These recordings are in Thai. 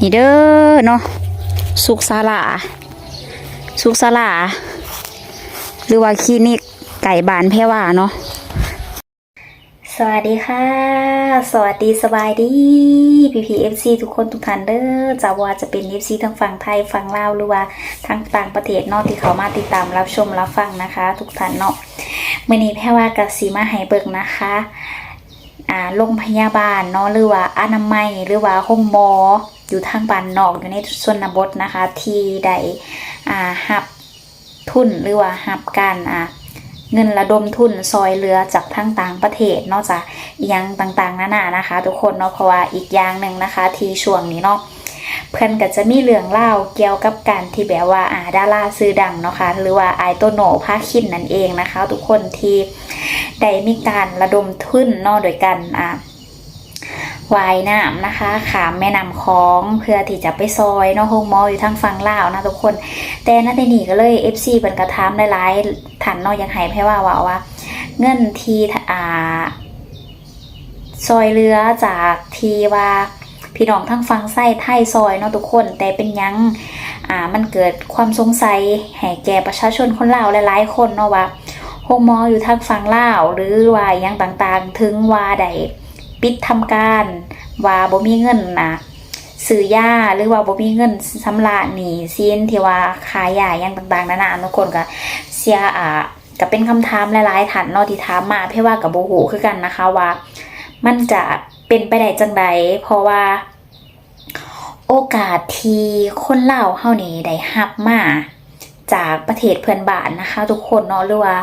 นี่เด้อเนาะสุกศาลาสุกศาลาหรือว่าคลินิกไก่บานแพรว่าเนาะสวัสดีค่ะ สวัสดีสบายดีพีพีเอฟซีทุกคนทุกท่านเด้อจะว่าจะเป็นเอฟซีทั้งฝั่งไทยฝั่งลาวหรือว่าทั้งต่างประเทศนาะที่เขามาติดตามรับชมรับฟังนะคะ ทุกท่านเนาะมื่อนี้แพรว่ากับสีมาให้เบิกนะคะอ่าโรงพยาบาลเนาะหรือว่าอนามัยหรือว่าห้องหมอ อยู่ทางบ้านนอกอยู่ในชนบทนะคะ ที่ได้อ่าหับทุนหรือว่าหับการอ่าเงินระดมทุนซอยเรือจากทางต่างประเทศนอกจากยังต่างๆนานานะคะ ทุกคนเนาะเพราะว่าอีกอย่างหนึ่งนะคะ ที่ช่วงนี้เนาะเพื่อนก็จะมีเรื่องเล่าเกี่ยวกับการที่แบบว่าอาดาราซื้อดังเนาะคะหรือว่าไอโตโนภาคินนั่นเองนะคะ ทุกคนที่ได้มีการระดมทุนนอกโดยกันอ่า วายน้ำนะคะ ขามแม่น้ำคลองเพื่อที่จะไปซอยเนอกโฮงมออยู่ทางฝั่งลาวนะทุกคน แต่นั่นในนี่ก็เลย FC เป็นกระทำหลายๆฐานเนอกยังหายแพ่ว่าว่าว่า เงินทีอ่าซอยเรือจากทีว่าพี่น้องทั้งฟังไส้ไทยซอยเนาะทุกคน แต่เป็นยังอ่ามันเกิดความสงสัยให้แก่ประชาชนคนลาวหลายๆคนเนาะว่าโฮงมออยู่ทางฝั่งลาวหรือว่ายังต่างๆ ถึงว่าได้ ปิดทำการว่าบ่มีเงินนะซื้อยาหรือว่าบ่มีเงินสำระหนี้สินที่ว่าขายยาอหยังต่างๆนานาทุกคนก็เสียอ่าก็เป็นคำถามหลายๆท่านเนาะที่ถามมาเพื่อว่ากับโบ่ฮู้คือกันนะคะว่า มันจะเป็นไปได้จังใดเพราะว่า โอกาสที่คนเล่าเฮานี่ได้รับมา จากประเทศเพื่อนบ้านนะคะ ทุกคนเนาะหรือว่า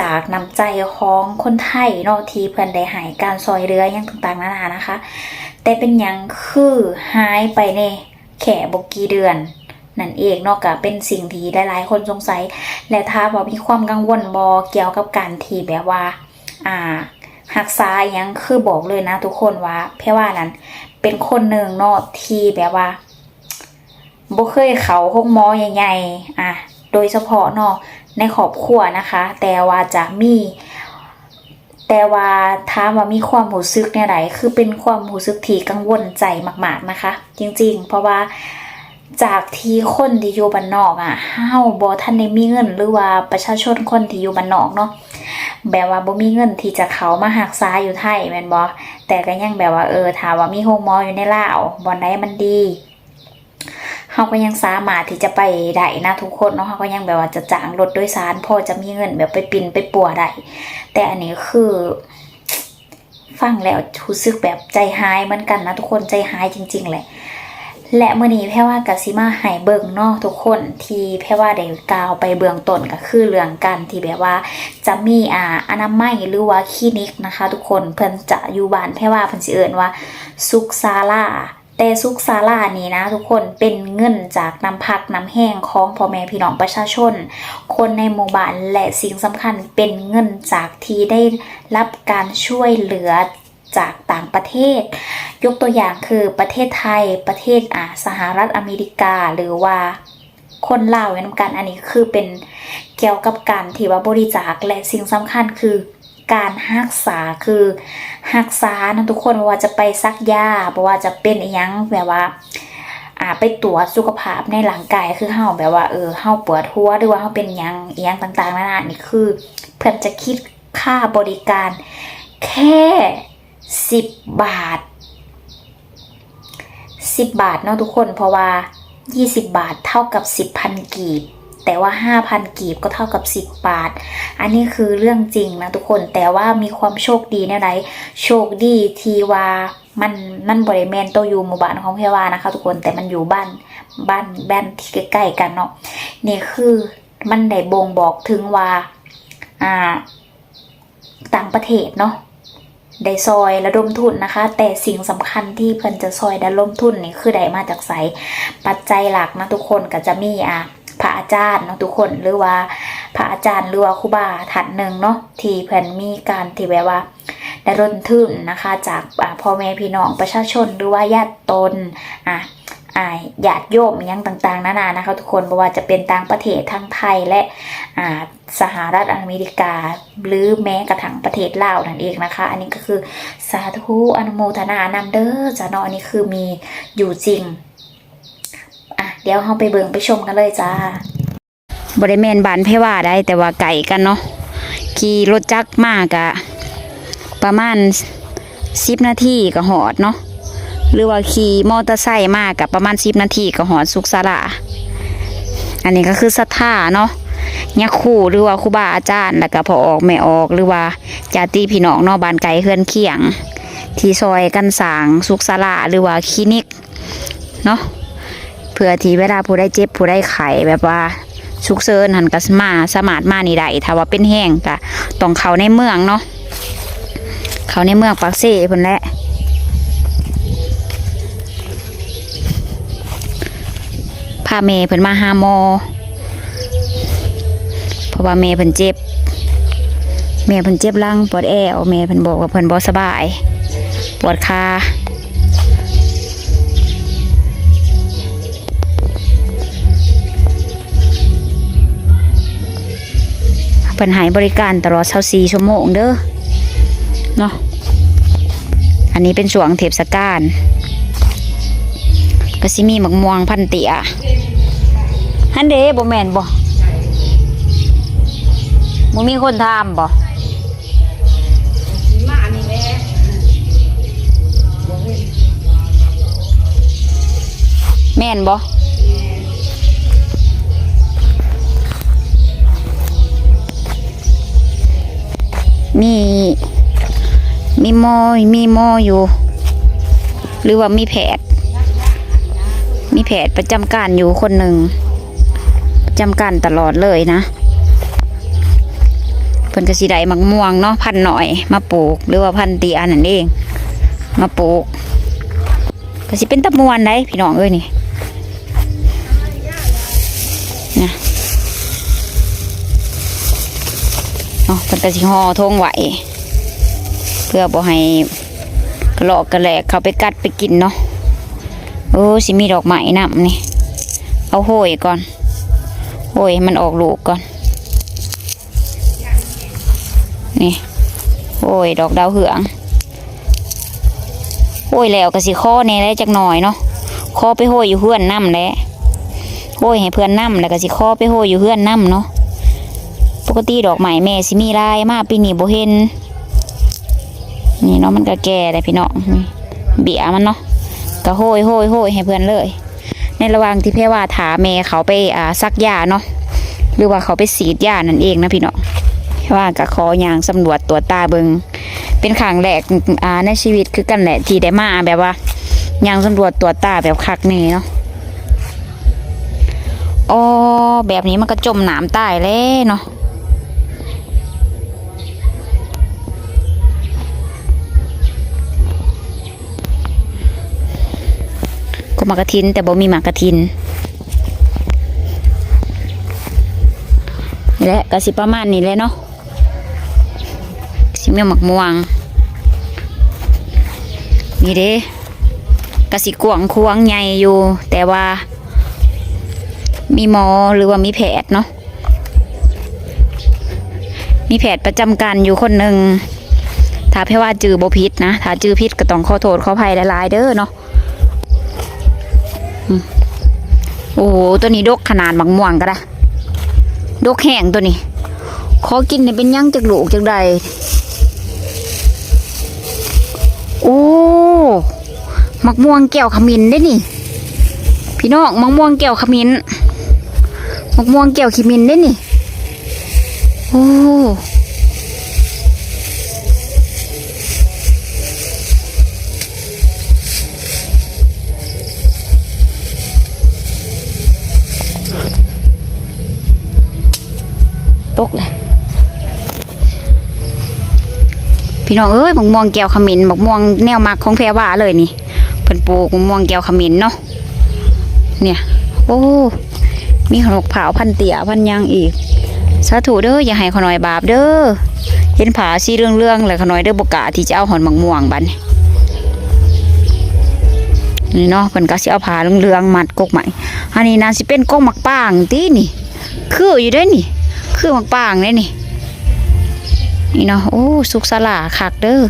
จากน้ำใจของคนไทยเนาะที่เพื่อนได้หายการซอยเรืออย่างต่างๆนานานะคะ แต่เป็นยังคือหายไปในแค่บกี่เดือนนั่นเองเนาะก็เป็นสิ่งที่หลายๆ คนสงสัย และถ้าบอกมีความกังวลบอเกี่ยวกับการที่แบบว่า อ่าหักษาอหยังคือบอกเลยนะทุกคนว่าแพ่ว่านั้น เป็นคนหนึ่งเนาะที่แบบว่าบ่เคยเขาห้องมอใหญ่ๆอะ โดยเฉพาะเนาะในครอบครัวนะคะ แต่ว่าจะมี แต่ว่าถามว่ามีความรู้สึกเนี่ยไหนคือเป็นความรู้สึกที่กังวลใจมาก ๆนะคะ จริง ๆ เพราะว่าจากที่คนที่อยู่บ้านนอกอะเฮาบ่ทันได้มีเงิน หรือว่าประชาชนคนที่อยู่บ้านนอกเนาะแบบว่าบ่มีเงินที่จะเขามาหักษาอยู่ไทยแม่นบ่แต่ก็ยังแบบว่าเออถามว่ามีโฮมหมออยู่ในลาวบ่อนใดมันดี เขาก็ยังสามารถที่จะไปได้นะทุกคนเนาะเขาก็ยังแบบว่าจะจ้างรถโดยสารพอจะมีเงินแบบไปปินไปปัวได้แต่อันนี้คือฟังแล้วรู้สึกแบบใจหายเหมือนกันนะทุกคนใจหายจริงๆเลยและเมื่อนี้แพ่ว่ากสิมาหายเบิ่งนาะทุกคนที่แพ่ว่าได้กล่าวไปเบื้องต้นก็คือเรื่องการที่แบบว่าจะมีอ่าอนามัยหรือว่าคลินิกนะคะ ทุกคนเพิ่นจะอยู่บ้านแพ่ว่าเพิ่นสิเอิ้นว่าสุขศาลา แต่ซุกซาลานี้นะ ทุกคนเป็นเงินจากน้ำพักน้ำแห้งของพ่อแม่พี่น้องประชาชน คนในหมู่บ้านและสิ่งสำคัญเป็นเงินจากที่ได้รับการช่วยเหลือจากต่างประเทศ ยกตัวอย่างคือประเทศไทยประเทศอ่าสหรัฐอเมริกาหรือว่าคนลาวเหมือนกันอันนี้คือเป็นเกี่ยวกับการที่ว่าบริจาคและสิ่งสำคัญคือ การรักษาคือรักษานะทุกคนบ่ว่าจะไปซักยาบ่ว่าจะเป็นอีหยังแบบว่าอ่าไปตรวจสุขภาพในร่างกายคือเฮาแบบว่าเออเฮาปวดหัวหรือว่าเฮาเป็นยังอียังต่างๆนานานี่คือ เพิ่อนจะคิดค่าบริการ แค่สิบบาทสิบบาทเนาะทุกคนเพราะว่ายี่สิบบาทเท่ากับสิบพันกีบ แต่ว่าห้าพันกีบก็เท่ากับสิบบาท อันนี้คือเรื่องจริงนะทุกคนแต่ว่ามีความโชคดีแนวไหนโชคดีที่ว่ามันมันบริเวณตัวอยู่หมู่บ้านของเพรวานะคะ ทุกคนแต่มันอยู่บ้านบ้านแบนที่ใกล้ๆกันเนาะนี่คือมันได้บ่งบอกถึงว่าอ่า ต่างประเทศเนาะได้ซอยระดมทุนนะคะ แต่สิ่งสำคัญที่เพิ่นจะซอยระดมทุนนี่คือได้มาจากไสปัจจัยหลักนะทุกคนก็จะมีอะ พระอาจารย์เนาะทุกคนหรือว่าพระอาจารย์หรือว่าครูบาท่านหนึ่งเนาะที่เพิ่นมีการที่แบบว่าได้รนทุนนะคะ จากพ่อแม่พี่น้องประชาชนหรือว่าญาติตนอะอาญาติโยมยังต่างๆนานานะคะทุกคนไม่ว่าจะเป็นต่างประเทศทั้งไทยและอ่าสหรัฐอเมริกา หรือแม้กระทั่งประเทศลาวนั่นเองนะคะ อันนี้ก็คือสาธุอนุโมทนานำเด้อจะนอันนี้คือมีอยู่จริง เดี๋ยวเราไปเบิ่งไปชมกันเลยจ้าบริเมนบานเพว่าได้แต่ว่าไก่กันเนาะขี่รถจักรมากอะประมาณสิบนาทีก็หอดเนาะหรือว่าขี่มอเตอร์ไซค์มากกับประมาณสิบนาทีก็หอดสุกสาราอันนี้ก็คือศรัทธาเนาะยาคู่หรือว่าครูบาอาจารย์แล้วก็พอออกไม่ออกหรือว่าญาติพี่น้องนอกบ้านไก่เฮือนเคียง ที่ซอยกันสางสุกสาราหรือว่าคลินิกเนาะ เพื่อที่เวลาผู้ได้เจ็บผู้ได้ไข้แบบว่าฉุกเฉินหันกัสมาสมารถมานี่ได้ถ้าว่าเป็นแห้งก็ต้องเขาในเมืองเนาะเขาในเมืองปักเซ่พิ่นแหละพาเมย์เพิ่นมาหามอเพราะว่าเมย์เพิ่นเจ็บเมย์เพิ่นเจ็บหลังปวดแอวเมย์เพิ่นบอกว่าเพิ่นบ่สบาย ปวดขา พิ่นให้บริการตลอด24ชั่วโมงเด้อเนาะอันนี้เป็นช่วงเทปสการก็สิมีหมักม่วงพันเตียฮันเดบ่แม่นบ่บ่มีคนทามบ่แม่นบ่ มี มีมอมีมออยู่ หรือว่ามีแพทย์มีแพทย์ประจำการอยู่คนหนึ่งประจำการตลอดเลยนะเพิ่นก็สิไดมักม่วงเนาะพันหน่อย มาปลูก หรือว่าพันตียนั่นเอง มาปลูกก็สิเป็นตะมวนได้พี่น้องเอ้ยนี่นะ เนาะเพิ่นก็สิห่อทงไหวเพื่อบ่ให้กระหลอกกระแหลกเขาไปกัดไปกินเนาะโอ้สิมีดอกไม้นํนี่เอาโหยก่อนโหยมันออกลูกก่อน นี่โอ้ยดอกดาวเหืองโอ้ยแล้วก็สิข้อในแล้วจักหน่อยเนาะข้อไปโหยอยู่เพื่อนน้ำแล้วโหยให้เพื่อนน้ำแล้วก็สิข้อไปโหยอยู่เพื่อนน้ำเนาะ ปกติดอกไม้แม่สิมีลายมาปีนี้บ่เห็น นี่เนาะมันก็แก่เลยพี่น้องนี่เบียมันเนาะก็โหยโหยโหยให้เพื่อนเลย ในระหว่างที่แพ่ว่าถาแม่เขาไปอ่าซักยาเนาะหรือว่าเขาไปสีดยานั่นเองนะพี่เน้องแพ่ว่าก็ขอย่างสำรวจตัวตาเบิงเป็นครั้งแรกอ่าในชีวิตคือกันแหละที่ได้มาแบบว่ายังสำรวจตัวตาแบบคักนี่เนาะอ๋อแบบนี้มันก็จมหน้ำตายแล้วเนาะ ก็มากระทิน แต่บ่มีหมากกระทินและก็สิประมาณนี้แหละเนาะสิมีหมักม่วงนี่เด้กระสิกวางควงใหญ่อยู่ แต่ว่า มีหมอหรือว่ามีแพทย์เนาะมีแพทย์ประจำการอยู่คนหนึ่งถ้าแพ่ว่าจือบพิษนะ ถ้าจือพิษก็ต้องขอโทษขอภัยหลายๆเด้อเนาะ โอ้โหตัวนี้ดกขนาดหมักม่วงก็ได้ดกแห้งตัวนี้ ขอกินเนี่ยเป็นยังจากลูกจากใดโอ้มักม่วงแก้วขมิ้นได้นี่ พี่น้องมักม่วงแก้วขมิ้นมักม่วงแก้วขมิ้นได้นี่ โอ้ พี่น้องเอ้ยบักม่วงแก้วขมิ้นบักม่วงแนวมักของแพรว่าเลยนี่เพิ่นปลูกบักม่วงแก้วขมิ้นเนาะเนี่ย โอ้มีขนมเผาพันเตี่ยพันยังอีกสาธุเด้ออย่าให้ขน้อยบาปเด้อเห็นผาสีเรื่องเรื่องๆเลยขน้อยเด้อบกล้าที่จะเอาหอนบักม่วงบันนี่เนาะเพิ่นก็สิเอาผาเรื่องๆมัดกกใหม่อันนี้น่าสิเป็นกกหมักป้างตินี่ คืออยู่ด้อนี่ คือหมักป้างเด้นี่ นี่เนาะโอ้สุกสลาคักเด้อ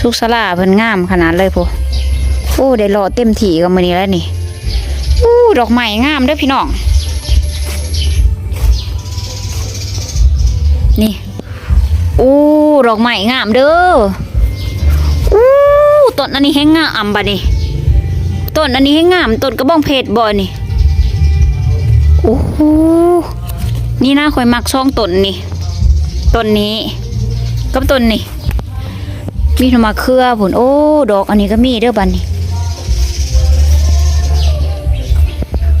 สุกสลาเพิ่นงามขนาดเลยพอโอ้ได้รอเต็มที่กับมื้อนี้แล้วนี่โอ้ดอกไม้งามเด้อพี่น้องนี่อู้ดอกไม้งามเด้ออู้ต้นอันนี้แห้งงามบัดนี้ต้นอันนี้แห้งงามต้นกระบองเพชรบ่นี่โอ้โหนี่น่าคอยมักช่องต้นนี่ ต้นนี้กับต้นนี่มีทมาเครือผลโอ้ ดอกอันนี้ก็มีเด้อบัดนี้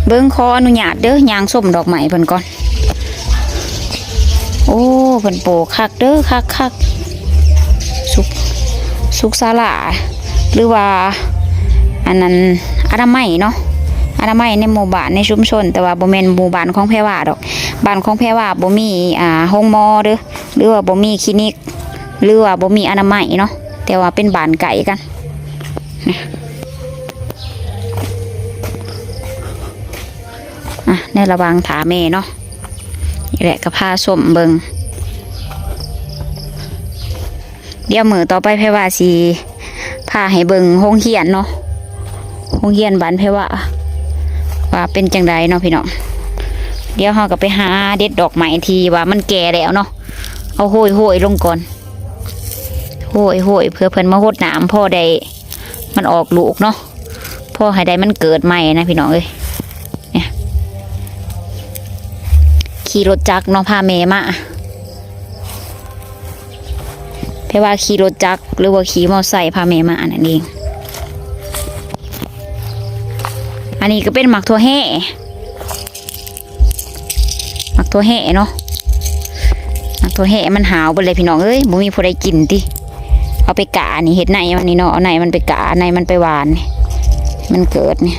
เบิ้งขออนุญาตเด้อยางส้มดอกไม้เพิ่นก่อน โอ้เพิ่นโปคักเด้อคักคักสุกสุกสาลาหรือว่าอันนั้นอนามัยเนาะอนามัยในหมู่บ้านในชุมชน แต่ว่าบ่แม่นหมู่บ้านของแพรว่าดอกบ้านของแพรว่าบ่มีอ่าโรงหมอเด้อ หรือว่าบ่มีคลินิก หรือว่าบ่มีอนามัยเนาะแต่ว่าเป็นบ้านไก่กันอะในระวังถาเมเนาะนี่แหละก็พาสมเบิงเดี๋ยวมือต่อไปเพว่าสีพาให้เบิงห้องเฮียนเนาะห้องเฮียนบ้านเพว่า ว่าเป็นจังไดเนาะพี่น้องเดี๋ยวเราก็ไปหาเด็ดดอกไม้ทีว่ามันแก่แล้วเนาะ เอาโหยโหยลงก่อนโหยโหยเพื่อเพิ่นมาหดน้ำพ่อได้มันออกลูกเนาะพ่อให้ได้มันเกิดใหม่นะพี่น้องเอ้ยขี่รถจักรเนาะพาเมมาเพราะว่าขี่รถจักรหรือว่าขี่มอเตอร์ไซค์พาเมมาอันนั้นเองอันนี้ก็เป็นหมักถั่วแห่หมักถั่วแห่เนาะ หมัวแห่มันหาวไปเลยพี่น้องเอ้ยบ่มีผู้ใดกินติเอาไปกะนี่เห็ดในมันนี่เนาะเอาในมันไปกะในมันไปหวานนี่มันเกิดเนี่ย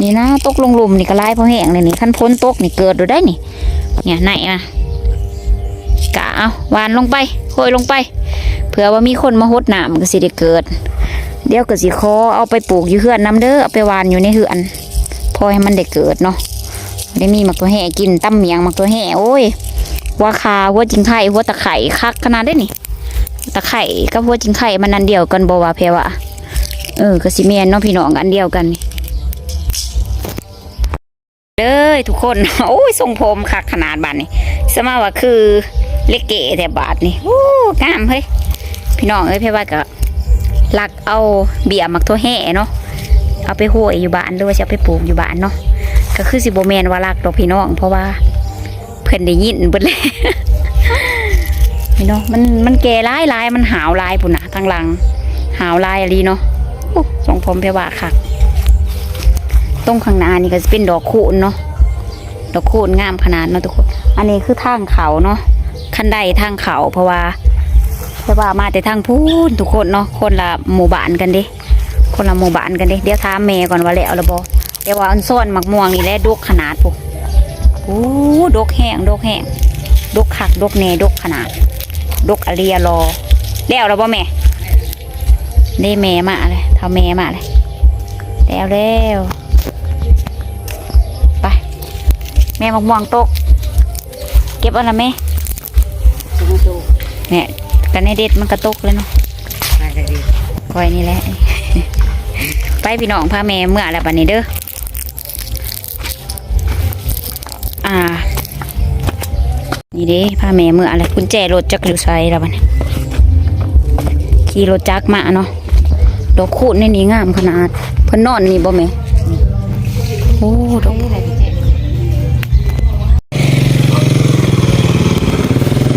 นี่นะตกลงลุมนี่ก็ไล่พอแห้งเลยนี่ขั้นพ้นตกนี่เกิดดูได้นี่ เนี่ยไหนนะกะเอาหวานลงไปโอยลงไปเผื่อว่ามีคนมาหดหน้ำก็สิได้เกิด เดี๋ยวก็สิขอเอาไปปลูกอยู่เฮือนน้ำเด้อเอาไปหวานอยู่ในเฮือนพอให้มันได้เกิดเนาะได้มีหมักตัวแห่กินตั้มเมียงหมักตัวแห่โอ้ย หัวคาหัวจิงไข่หัวตะไคร่คักขนาดได้นี่ตะไคร่กับหัวจิงไข่มันนันเดียวกันบ่ว่าเพวะเออก็สิเมียนเนาะพี่น้องอันเดียวกันนี่เด้อทุกคนโอ้ยทรงผมคักขนาดบาดนี่สมาว่าคือเล็กเก๋แต่บาทนี่โอ้งามเฮ้ยพี่น้องเอ้ยเพ่ว่าก็ลักเอาเบียร์มักตัวแห่เนาะเอาไปห้วยอยู่บ้านหรือว่าจะไปปลูกอยู่บ้านเนาะก็คือสิโบแมนว่าลักดอกพี่น้องเพราะว่า พิ่นได้ยินเบิดเลยพี่น้อมันมันแก่ร้ายร้ายมันหาวร้ายปุ่นนะทางหลัง หาวร้ายอะไรเนาะโอ้ทรงผมเพว่าคักตรงข้างหน้านี่ก็จะเป็นดอกคูณเนาะดอกคูณงามขนาดเนาะทุกคน อันนี้คือทางเขาเนาะคันใดทางเขาเพราะว่าเพราะว่ามาแต่ทางพูนทุกคนเนาะคนละหมู่บ้านกันดิคนละหมู่บ้านกันดิเดี๋ยวถามแม่ก่อนว่าแล้วหรือบ่เดี๋ยวว่าอันซ่อนหมักม่วงนี่แหละดกขนาดปุ๊ โอ้ดกแห้งดกแห้งดกคักดกแน่ดกขนาด ดกอเรียรอ แล้วหรือบ่แม่ ได้แม่มาเลยเท่าแม่มาเลยแล้วแล้วไป แม่มะม่วงตก เก็บเอะไรแม่เนี่ยกันในเด็ดมันกระตกเลยเนาะคอยนี่แหละ ไปพี่น้องพาแม่เมื่อแล้วบันนี้เด้อ นี่เด้พาแม่เมื่ออะไรกุญแจรถจักรอยู่ไซแล้วบัดนี้ขี่รถจักรมาเนาะดอกคูดในนี้งามขนาด เพิ่นนอนนี่บ่แม่โอ้ดอก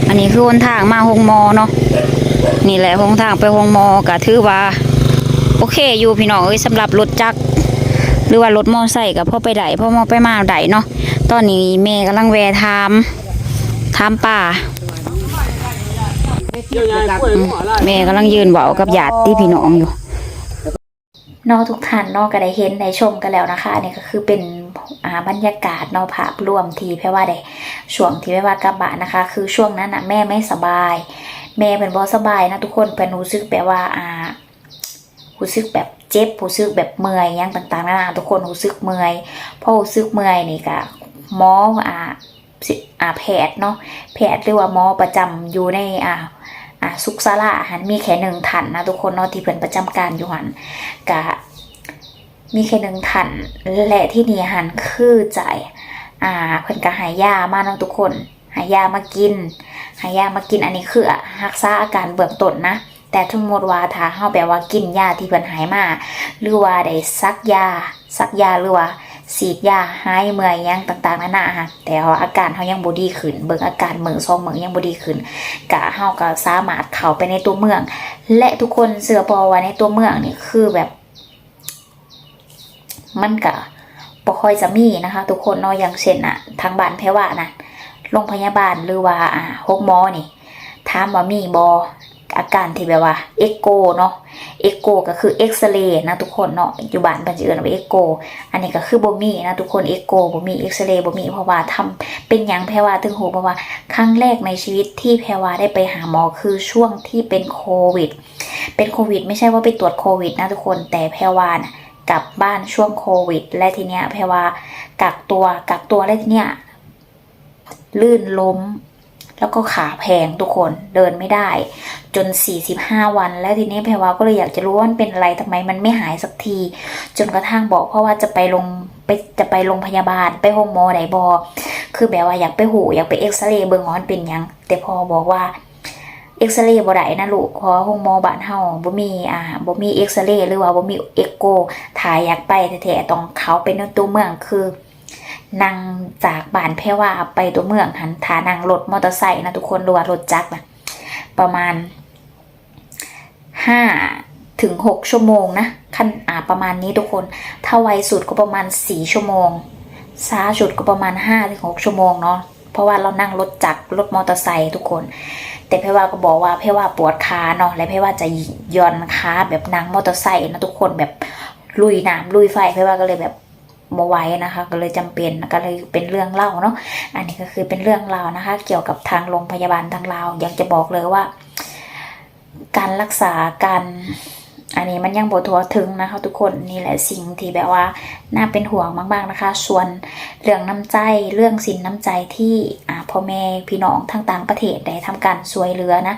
อันนี้คือหนทางมาหงมอเนาะนี่แหละหงทางไปหงมอก็ถือว่าโอเคอยู่พี่น้องเอ้ยสำหรับรถจักรหรือว่ารถมอไซค์กับพ่อไปได้พ่อมอไปมาได้เนาะตอนนี้เมย์กำลังแวะทาม ทามป่าเมย์กำลังยืนเบากับญาติพี่น้องอยู่เนอกทุกท่านเนอกก็ได้เห็นได้ชมกันแล้วนะคะอันนี่ก็คือเป็นอ่าบรรยากาศเนอภาพรวมที่แพ่ว่าได้ช่วงที่แพ่ว่ากลับบ้านนะคะ คือช่วงนั้นน่ะแม่ไม่สบาย แม่เป็นบ่สบายนะทุกคนเป็นรู้สึกแบบว่าอ่ารู้สึกแบบเจ็บรู้สึกแบบเมื่อยหยังต่างๆนานาทุกคนรู้สึกเมื่อยพอรู้สึกเมื่อยนี่ก็หมออ่าสิ อ่าแพทย์เนาะแพทย์หรือว่าหมอประจำอยู่ในอ่าอ่าสุขศาลาหันมีแค่หนึ่งท่านนะทุกคนเนาะที่เพิ่นประจำการอยู่หันกะมีแค่หนึ่งทันและที่นี่หันคือใจอ่าเพิ่นก็หายยามาเนาะทุกคนหายามากิน หายามากินอันนี้คือรักษาอาการเบื้องต้นนะ แต่ทั้งหมดว่าถ้าเฮาแบบว่ากินยาที่เพิ่นหายมา หรือว่าได้ซักยาซักยาหรือว่า ฉีดยาหายเมื่อยยังต่างๆนานาค่ะแต่ว่าอาการเฮายังบ่ดีขึ้น เบิ่งอาการมือซองมือยังบ่ดีขึ้นกะเฮาก็สามารถเข้าไปในตัวเมือง และทุกคนเสือพอว่าในตัวเมืองนี่คือแบบ มันก็บ่ค่อยจะมีนะคะ ทุกคนเนาะอย่างเช่นอะทางบ้านแพรว่านะโรงพยาบาลหรือว่าอ่าโรงหมอนี่ถามว่ามีบอ อาการที่แบบว่าเอ็กโกเนาะเอ็กโกก็คือเอ็กซเรย์นะทุกคนเนาะอยู่บ้านเพิ่นสิเอิ้นว่าเอ็กโกอันนี้ก็คือบ่มีนะทุกคนเอ็กโกบ่มีเอ็กซเรย์บ่มีเพราะว่าทำเป็นยังแพรว่าถึงหูเพราะว่าครั้งแรกในชีวิตที่แพรว่าได้ไปหาหมอคือช่วงที่เป็นโควิด เป็นโควิด ไม่ใช่ว่าไปตรวจโควิดนะทุกคนแต่แพรว่านะกลับบ้านช่วงโควิด และทีเนี้ยแพรว่ากักตัวกักตัวแล้วทีเนี้ยลื่นล้ม แล้วก็ขาแพงทุกคนเดินไม่ได้ จน 45 วัน แล้วทีนี้แพรว่าก็เลยอยากจะรู้ว่ามันเป็นอะไรทำไมมันไม่หายสักที จนกระทั่งบอกเพราะว่าจะไปลงไปจะไปโรงพยาบาลไปโรงหมอไหนบอคือแบบว่าอยากไปหูอยากไปเอ็กซเรย์เบิ่งว่ามันเป็นยัง แต่พอบอกว่าเอ็กซเรย์บ่ได้นะลูกเพราะว่าโรงหมอบ้านเฮาบ่มีอ่าบ่มีเอ็กซเรย์หรือว่าบ่มีเอ็กโกถ่ายอยากไปแท้ๆต้องเขาไปในตัวเมืองคือ นั่งจากบ้านแพรว่าไปตัวเมืองหันทานั่งรถมอเตอร์ไซค์นะทุกคนหรือว่ารถจักรนะประมาณห้าถึงหกชั่วโมงนะขั้นอ่าประมาณนี้ทุกคน ถ้าไวสุดก็ประมาณสี่ชั่วโมงช้าสุดก็ประมาณห้าถึงหกชั่วโมงเนาะเพราะว่าเรานั่งรถจักรรถมอเตอร์ไซค์ทุกคน แต่เพว่าก็บอกว่าเพว่าปวดขาเนาะและเพว่าจะย่อนขาแบบนั่งมอเตอร์ไซค์นะทุกคนแบบลุยน้ำลุยไฟเพว่าก็เลยแบบ บไว้นะคะ ก็เลยจำเป็นก็เลยเป็นเรื่องเล่าเนาะอันนี้ก็คือเป็นเรื่องราวนะคะ เกี่ยวกับทางโรงพยาบาลทางลาวอยากจะบอกเลยว่า การรักษาการอันนี้มันยังบทัวถึงนะคะ ทุกคนนี่แหละสิ่งที่แบบว่าน่าเป็นห่วงมาก ๆนะคะ ส่วนเรื่องน้ำใจเรื่องสินน้ำใจที่อ่าพ่อแม่พี่น้องทางต่างประเทศได้ทำการช่วยเหลือนะ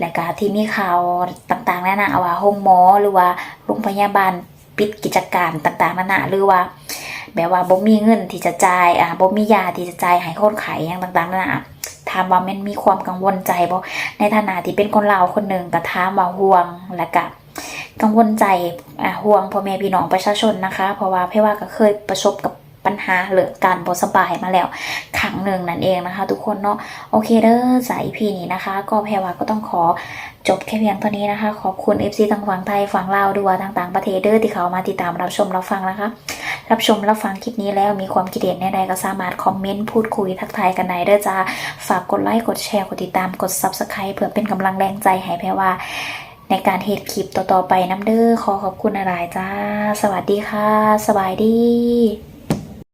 และก็ที่มีข่าวต่างๆนั่นนะว่าห้องหมอหรือว่าโรงพยาบาลปิดกิจการต่างๆนั่นนะหรือว่า แบบว่าบ่มีเงินที่จะจ่ายอ่าบ่มียาที่จะจ่ายให้คนไข้อย่างต่างๆนั่นนะถามว่ามันมีความกังวลใจบ่ในฐานะที่เป็นคนลาวคนหนึ่งก็ถามว่าห่วงและก็กังวลใจอ่าห่วงพ่อแม่พี่น้องประชาชนนะคะ เพราะว่าเพว่าก็เคยประสบกับ ปัญหาเรื่องการบ่สบายมาแล้วครั้งหนึ่งนั่นเองนะคะ ทุกคนเนาะโอเคเด้อสายพีนี้นะคะ ก็แพรวาก็ต้องขอจบแค่เพียงเท่านี้นะคะ ขอบคุณ FC ทางฝั่งไทยฝั่งลาวด้วยต่างประเทศเด้อที่เขามาติดตามรับชมรับฟังนะคะ รับชมรับฟังคลิปนี้แล้วมีความคิดเห็นใดๆก็สามารถคอมเมนต์พูดคุยทักทายกันได้เด้อจ้าฝากกดไลค์กดแชร์กดติดตามกด Subscribe เพื่อเป็นกำลังแรงใจให้แพรว่าในการเฮดคลิปต่อๆไปน้ำเด้อขอขอบคุณอะไรจ้า สวัสดีค่ะ สบายดี